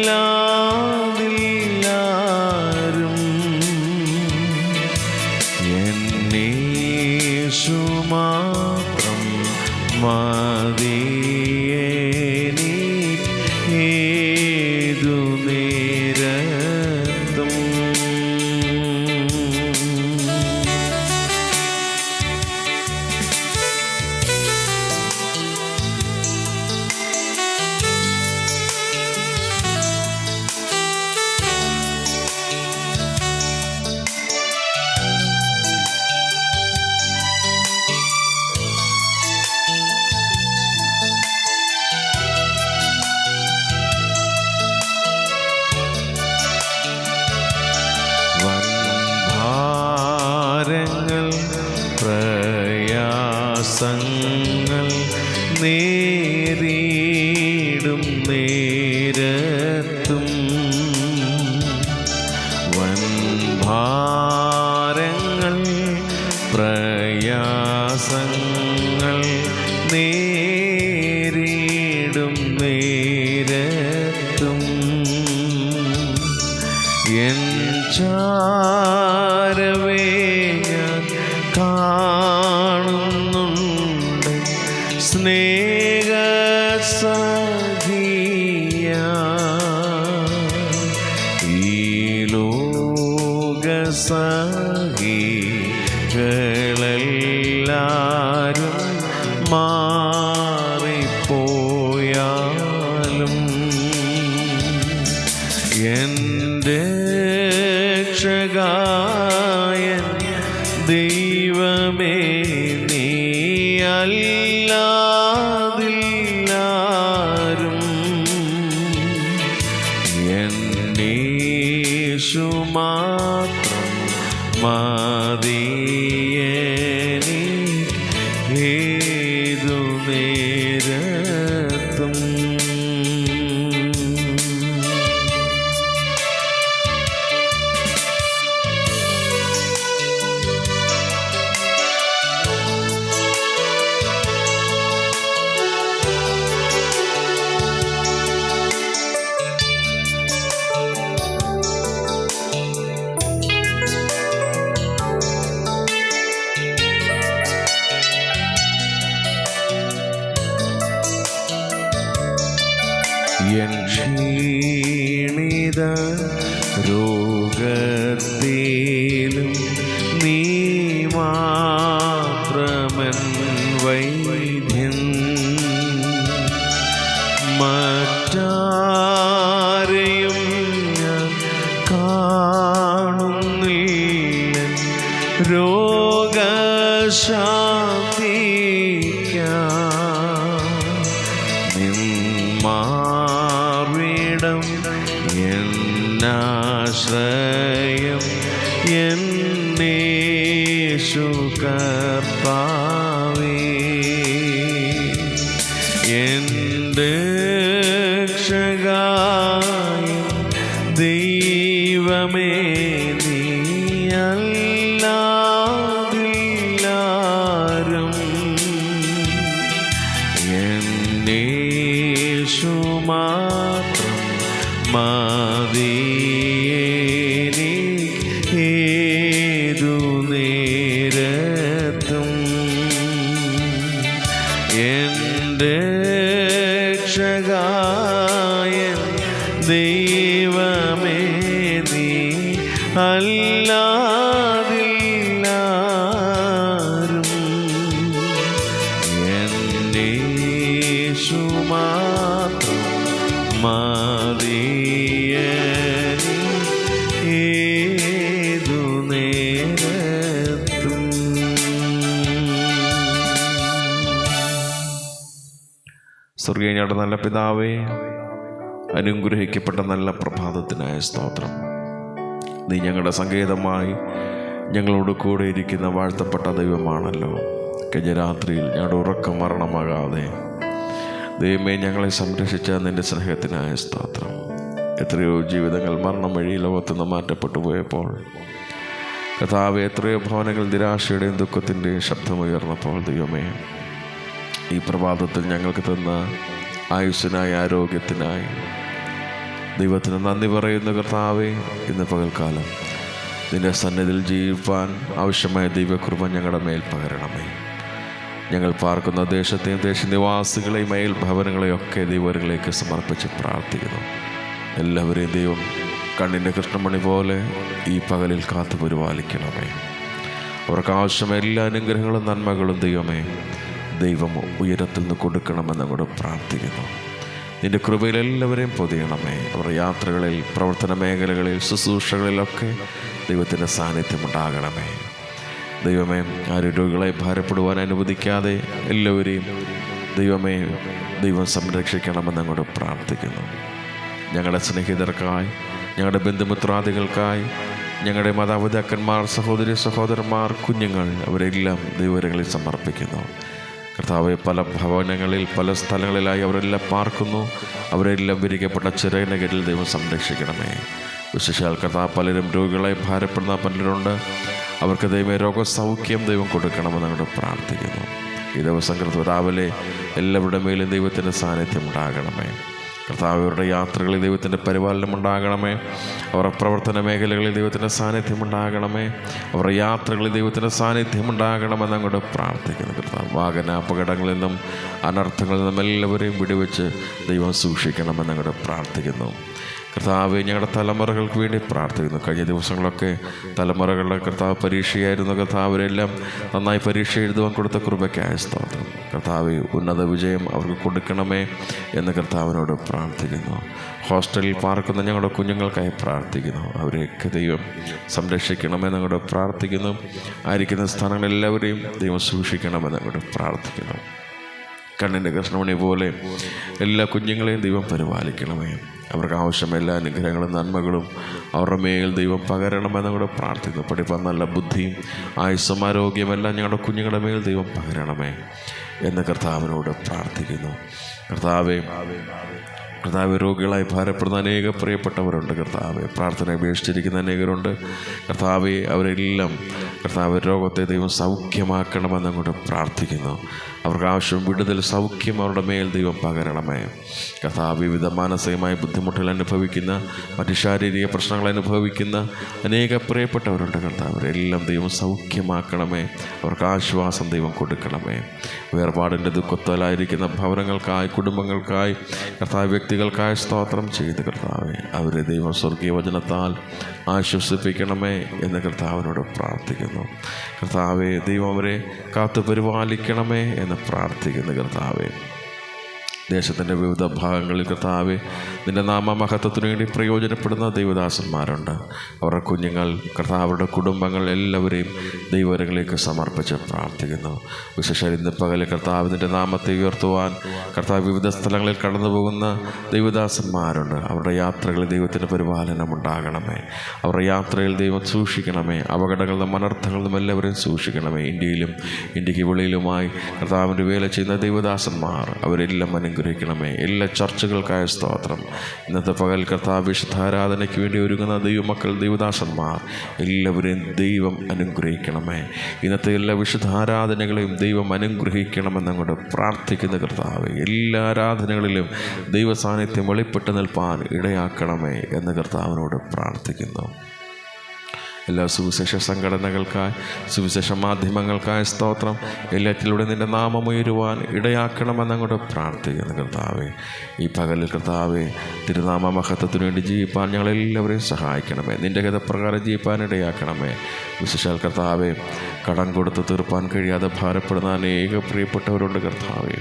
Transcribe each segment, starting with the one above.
நிலாவில் വൻഭാരങ്ങൾ പ്രയാസങ്ങൾ നേരിടും നേരത്തും. എൻ കാണുന്നുണ്ട് സ്നേഹസഖിയ എന്റെ രക്ഷകായൻ ദൈവമേ നീയല്ലാതില്ലാരും എന്നേശു മാത്രം മതിയേനി ഏതു നേരത്തും മറിയനി സ്വർഗീയയുടെ നല്ല പിതാവേ അനുഗ്രഹിക്കപ്പെട്ട നല്ല പ്രഭാതത്തിനായ സ്തോത്രം. നീ ഞങ്ങളുടെ സങ്കേതമായി ഞങ്ങളോട് കൂടെ ഇരിക്കുന്ന വാഴ്ത്തപ്പെട്ട ദൈവമാണല്ലോ. കഴിഞ്ഞ രാത്രിയിൽ ഞങ്ങളുടെ ഉറക്കം മരണമാകാതെ ദൈവമേ ഞങ്ങളെ സംരക്ഷിച്ച നിന്റെ സ്നേഹത്തിനായ സ്തോത്രം. എത്രയോ ജീവിതങ്ങൾ മരണം വഴി ലോകത്തുനിന്ന് മാറ്റപ്പെട്ടു പോയപ്പോൾ കഥാവ് എത്രയോ ഭവനങ്ങൾ നിരാശയുടെയും ദുഃഖത്തിന്റെയും ശബ്ദമുയർന്നപ്പോൾ ദൈവമേ ഈ പ്രഭാതത്തിൽ ഞങ്ങൾക്ക് തന്ന ആയുസ്സിനായി ആരോഗ്യത്തിനായി ദൈവത്തിന് നന്ദി പറയുന്ന കർത്താവെ. ഇന്ന് പകൽക്കാലം നിന്റെ സന്നിധിയിൽ ജീവിപ്പാൻ ആവശ്യമായ ദൈവകൃപ ഞങ്ങളുടെ മേൽ പകരണമേ. ഞങ്ങൾ പാർക്കുന്ന ദേശത്തെയും ദേശനിവാസികളെയും അയൽ ഭവനങ്ങളെയും ഒക്കെ ദൈവങ്ങളിലേക്ക് സമർപ്പിച്ച് പ്രാർത്ഥിക്കുന്നു. എല്ലാവരെയും ദൈവം കണ്ണിന്റെ കൃഷ്ണമണി പോലെ ഈ പകലിൽ കാത്തു പരിപാലിക്കണമേ. അവർക്ക് ആവശ്യമായ എല്ലാ അനുഗ്രഹങ്ങളും നന്മകളും ദൈവമേ ദൈവം ഉയരത്തിൽ നിന്ന് കൊടുക്കണമെന്ന് അങ്ങോട്ട് പ്രാർത്ഥിക്കുന്നു. നിന്റെ കൃപയിൽ എല്ലാവരെയും പൊതിയണമേ. അവർ യാത്രകളിൽ പ്രവർത്തന മേഖലകളിൽ ശുശ്രൂഷകളിലൊക്കെ ദൈവത്തിന്റെ സാന്നിധ്യം ഉണ്ടാകണമേ. ദൈവമേ ആരും രോഗികളെ ഭാരപ്പെടുവാൻ അനുവദിക്കാതെ എല്ലാവരെയും ദൈവമേ ദൈവം സംരക്ഷിക്കണമെന്ന് അങ്ങോട്ട് പ്രാർത്ഥിക്കുന്നു. ഞങ്ങളുടെ സ്നേഹിതർക്കായി ഞങ്ങളുടെ ബന്ധുമിത്രാദികൾക്കായി ഞങ്ങളുടെ മാതാപിതാക്കന്മാർ സഹോദരി സഹോദരന്മാർ കുഞ്ഞുങ്ങൾ അവരെല്ലാം ദൈവരങ്ങളിൽ സമർപ്പിക്കുന്നു. കർത്താവ് പല ഭവനങ്ങളിൽ പല സ്ഥലങ്ങളിലായി അവരെല്ലാം പാർക്കുന്നു. അവരെല്ലാം വിരിക്കപ്പെട്ട ചിറനകരിൽ ദൈവം സംരക്ഷിക്കണമേ. വിശേഷാൽ കർത്താവ് പലരും രോഗികളായി ഭാരപ്പെടുന്ന പലരുണ്ട്. അവർക്ക് ദൈവം രോഗസൗഖ്യം ദൈവം കൊടുക്കണമെന്ന് ഞങ്ങൾ പ്രാർത്ഥിക്കുന്നു. ഈ ദിവസം കർത്താവ് രാവിലെ എല്ലാവരുടെ മേലും ദൈവത്തിന്റെ സാന്നിധ്യം ഉണ്ടാകണമേ. കർത്താവ് അവരുടെ യാത്രകളിൽ ദൈവത്തിന്റെ പരിപാലനം ഉണ്ടാകണമേ. അവരുടെ പ്രവർത്തന മേഖലകളിൽ ദൈവത്തിന്റെ സാന്നിധ്യം ഉണ്ടാകണമേ. അവരുടെ യാത്രകളിൽ ദൈവത്തിന്റെ സാന്നിധ്യം ഉണ്ടാകണമെന്ന് അങ്ങോട്ട് പ്രാർത്ഥിക്കുന്നു കർത്താവ്. വാഹന അപകടങ്ങളിൽ നിന്നും അനർത്ഥങ്ങളിൽ നിന്നും എല്ലാവരെയും വിടിവെച്ച് ദൈവം സൂക്ഷിക്കണമെന്ന് അങ്ങോട്ട് പ്രാർത്ഥിക്കുന്നു. കർത്താവ് ഞങ്ങളുടെ തലമുറകൾക്ക് വേണ്ടി പ്രാർത്ഥിക്കുന്നു. കഴിഞ്ഞ ദിവസങ്ങളൊക്കെ തലമുറകളുടെ കർത്താവ് പരീക്ഷയായിരുന്നു കർത്താവരെല്ലാം നന്നായി പരീക്ഷ എഴുതുവാൻ കൊടുത്ത കൃപയ്ക്കായ സ്തോത്രം. കർത്താവ് ഉന്നത വിജയം അവർക്ക് കൊടുക്കണമേ എന്ന് കർത്താവിനോട് പ്രാർത്ഥിക്കുന്നു. ഹോസ്റ്റലിൽ പാർക്കുന്ന ഞങ്ങളുടെ കുഞ്ഞുങ്ങൾക്കായി പ്രാർത്ഥിക്കുന്നു. അവരെയൊക്കെ ദൈവം സംരക്ഷിക്കണമെന്ന് അങ്ങോട്ട് പ്രാർത്ഥിക്കുന്നു. ആയിരിക്കുന്ന സ്ഥാനങ്ങളെല്ലാവരെയും ദൈവം സൂക്ഷിക്കണമെന്ന് അങ്ങോട്ട് പ്രാർത്ഥിക്കുന്നു. കണ്ണിന്റെ കൃഷ്ണമണി പോലെ എല്ലാ കുഞ്ഞുങ്ങളെയും ദൈവം പരിപാലിക്കണമേ. അവർക്ക് ആവശ്യമായ എല്ലാ അനുഗ്രഹങ്ങളും നന്മകളും അവരുടെ മേൽ ദൈവം പകരണമെന്ന് കൂടെ പ്രാർത്ഥിക്കുന്നു പഠിപ്പാൻ നല്ല ബുദ്ധിയും ആയുസ്സും ആരോഗ്യമെല്ലാം ഞങ്ങളുടെ കുഞ്ഞുങ്ങളുടെ മേൽ ദൈവം പകരണമേ എന്ന് കർത്താവിനോട് പ്രാർത്ഥിക്കുന്നു. കർത്താവെ കർത്താവ് രോഗികളായി ഭാരപ്പെടുന്ന അനേക പ്രിയപ്പെട്ടവരുണ്ട്. കർത്താവ് പ്രാർത്ഥന അപേക്ഷിച്ചിരിക്കുന്ന അനേകരുണ്ട്. കർത്താവെ അവരെല്ലാം കർത്താവ് രോഗത്തെ ദൈവം സൗഖ്യമാക്കണമെന്ന് അങ്ങോട്ട് പ്രാർത്ഥിക്കുന്നു. അവർക്ക് ആവശ്യം വിടുതൽ സൗഖ്യം അവരുടെ മേൽ ദൈവം പകരണമേ. കർത്താവ് വിവിധ മാനസികമായ ബുദ്ധിമുട്ടുകൾ അനുഭവിക്കുന്ന മറ്റ് ശാരീരിക പ്രശ്നങ്ങൾ അനുഭവിക്കുന്ന അനേക പ്രിയപ്പെട്ടവരുണ്ട്. കർത്താവ് അവരെല്ലാം ദൈവം സൗഖ്യമാക്കണമേ. അവർക്ക് ആശ്വാസം ദൈവം കൊടുക്കണമേ. വേർപാടിന്റെ ദുഃഖത്താലായിരിക്കുന്ന ഭവനങ്ങൾക്കായി കുടുംബങ്ങൾക്കായി കർത്താവ് വ്യക്തികൾക്കായി സ്തോത്രം ചെയ്ത് കർത്താവെ. അവരെ ദൈവം സ്വർഗീയ വചനത്താൽ ആശ്വസിപ്പിക്കണമേ എന്ന് കർത്താവിനോട് പ്രാർത്ഥിക്കുന്നു. കർത്താവെ ദൈവം അവരെ കാത്തു പരിപാലിക്കണമേ എന്ന് പ്രാർത്ഥിക്കുന്നു കർത്താവെ. ദേശത്തിന്റെ വിവിധ ഭാഗങ്ങളിൽ കർത്താവെ നിന്റെ നാമമഹത്വത്തിനു വേണ്ടി പ്രയോജനപ്പെടുന്ന ദൈവദാസന്മാരുണ്ട്. അവരുടെ കുഞ്ഞുങ്ങൾ കർത്താവരുടെ കുടുംബങ്ങൾ എല്ലാവരെയും ദൈവരങ്ങളിലേക്ക് സമർപ്പിച്ച് പ്രാർത്ഥിക്കുന്നു. വിശേഷ ഇന്ന് പകലെ കർത്താവിന്റെ നാമത്തെ ഉയർത്തുവാൻ കർത്താവ് വിവിധ സ്ഥലങ്ങളിൽ കടന്നു പോകുന്ന ദൈവദാസന്മാരുണ്ട്. അവരുടെ യാത്രകളിൽ ദൈവത്തിന്റെ പരിപാലനം ഉണ്ടാകണമേ. അവരുടെ യാത്രയിൽ ദൈവം സൂക്ഷിക്കണമേ. അപകടങ്ങളിലും നിന്നും എല്ലാവരെയും സൂക്ഷിക്കണമേ. ഇന്ത്യയിലും ഇന്ത്യയ്ക്ക് വെളിയിലുമായി കർത്താവിന്റെ വേല ചെയ്യുന്ന ദൈവദാസന്മാർ അവരെല്ലാം അനുഗ്രഹിക്കണമേ. എല്ലാ ചർച്ചകൾക്കായ സ്തോത്രം. ഇന്നത്തെ പകൽ കർത്താവ് വിശുദ്ധാരാധനയ്ക്ക് വേണ്ടി ഒരുങ്ങുന്ന ദൈവമക്കൾ ദൈവദാസന്മാർ എല്ലാവരെയും ദൈവം അനുഗ്രഹിക്കണമേ. ഇന്നത്തെ എല്ലാ വിശുദ്ധാരാധനകളെയും ദൈവം അനുഗ്രഹിക്കണമെന്ന് അങ്ങോട്ട് പ്രാർത്ഥിക്കുന്ന കർത്താവ് എല്ലാ ആരാധനകളിലും ദൈവസാന്നിധ്യം വെളിപ്പെട്ട് നിൽപ്പാൻ ഇടയാക്കണമേ എന്ന് കർത്താവിനോട് പ്രാർത്ഥിക്കുന്നു. എല്ലാ സുവിശേഷ സംഘടനകൾക്കായി സുവിശേഷ മാധ്യമങ്ങൾക്കായ സ്തോത്രം. എല്ലാറ്റിലൂടെ നിന്റെ നാമം ഉയരുവാൻ ഇടയാക്കണമെന്ന് അങ്ങോട്ട് പ്രാർത്ഥിക്കുന്നു കർത്താവെ. ഈ പകലിൽ കർത്താവെ തിരുനാമ മഹത്വത്തിനു വേണ്ടി ജീവിപ്പാൻ ഞങ്ങളെല്ലാവരെയും സഹായിക്കണമേ. നിന്റെ ഗതപ്രകാരം ജീവിപ്പാൻ ഇടയാക്കണമേ. വിശേഷാൽ കർത്താവെ കടം കൊടുത്ത് തീർപ്പാൻ കഴിയാതെ ഭാരപ്പെടുന്ന അനേക പ്രിയപ്പെട്ടവരുണ്ട് കർത്താവെ.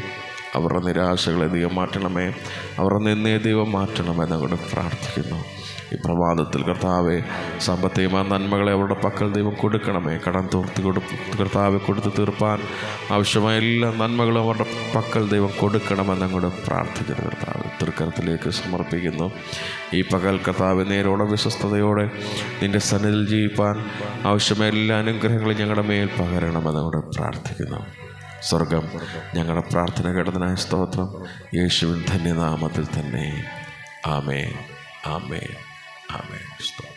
അവരുടെ നിരാശകളെ ദൈവം മാറ്റണമേ. അവരുടെ നിന്നേ ദൈവം മാറ്റണമെന്ന് പ്രാർത്ഥിക്കുന്നു. ഈ പ്രഭാതത്തിൽ കർത്താവെ സാമ്പത്തികമായ നന്മകളെ അവരുടെ പക്കൽ ദൈവം കൊടുക്കണമേ. കടം തീർത്ത് കൊടുത്ത് കർത്താവെ കൊടുത്ത് തീർപ്പാൻ ആവശ്യമായ എല്ലാ നന്മകളും അവരുടെ പക്കൽ ദൈവം കൊടുക്കണമെന്ന് അങ്ങോട്ട് പ്രാർത്ഥിക്കുന്നു കർത്താവ്. തൃക്കരത്തിലേക്ക് സമർപ്പിക്കുന്നു. ഈ പകൽ കർത്താവ് നേരോടെ വിശ്വസ്തയോടെ നിന്റെ സന്നിധിയിൽ ജീവിപ്പാൻ ആവശ്യമായ എല്ലാ അനുഗ്രഹങ്ങളും ഞങ്ങളുടെ മേൽ പകരണമെന്ന് അങ്ങോട്ട് പ്രാർത്ഥിക്കുന്നു. സ്വർഗം ഞങ്ങളുടെ പ്രാർത്ഥന കേട്ടതിനായ സ്തോത്രം. യേശുവിൻ ധന്യനാമത്തിൽ തന്നെ. ആമേ ആമേ ആമേ സ്തോത്രം